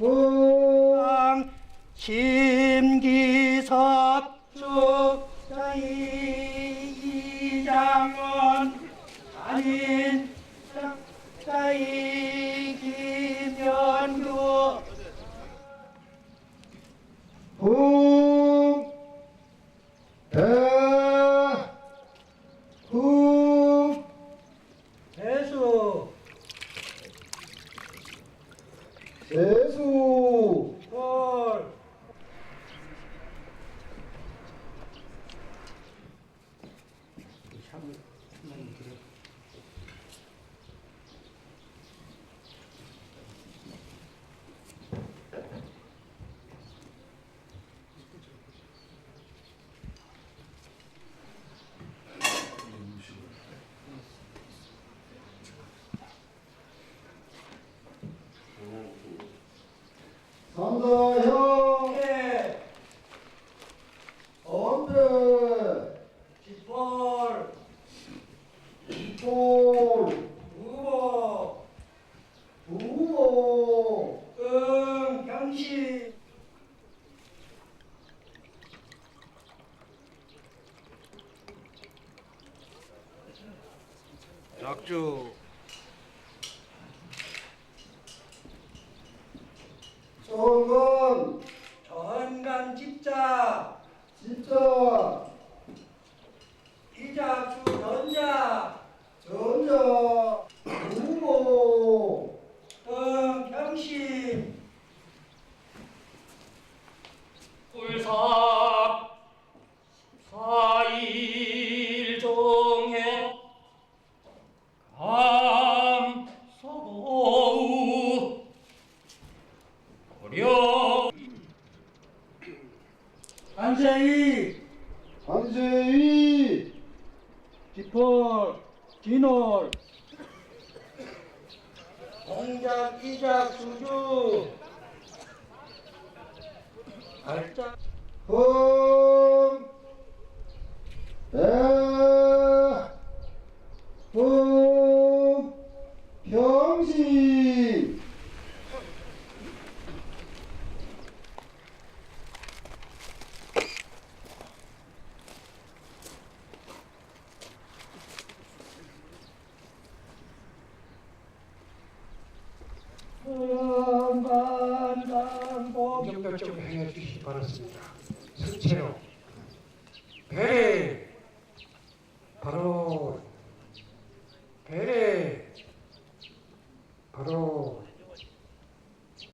응 심기섭 축자이 이장원 아닌 축자이 김연규. 후, 대, 후, 대수 세수, 홀 삼사형, 해 언제, 뒷볼. 볼, 우보 부모, 응 경시. 약주 정건, 전간 집자. 이자수 전자 전자, 부모, 응 경시 불삭 사일 정해 감서우 고려 안세희 한세희, 뒷볼 진홀 공작 이작 수주! 알짜. 흥, 대, 흥, 평시, 건강강복 공격결정을 행해 주시기 바랍니다. 선체로 배례 바로 배례 바로